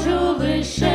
знаходжу лише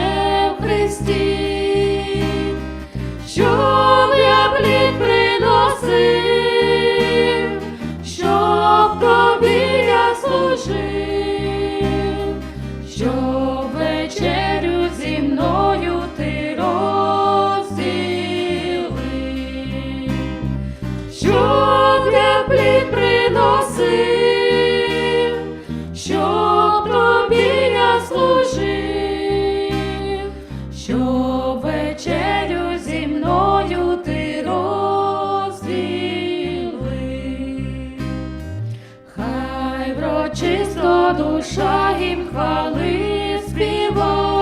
Врочисто душа їм хвали співа,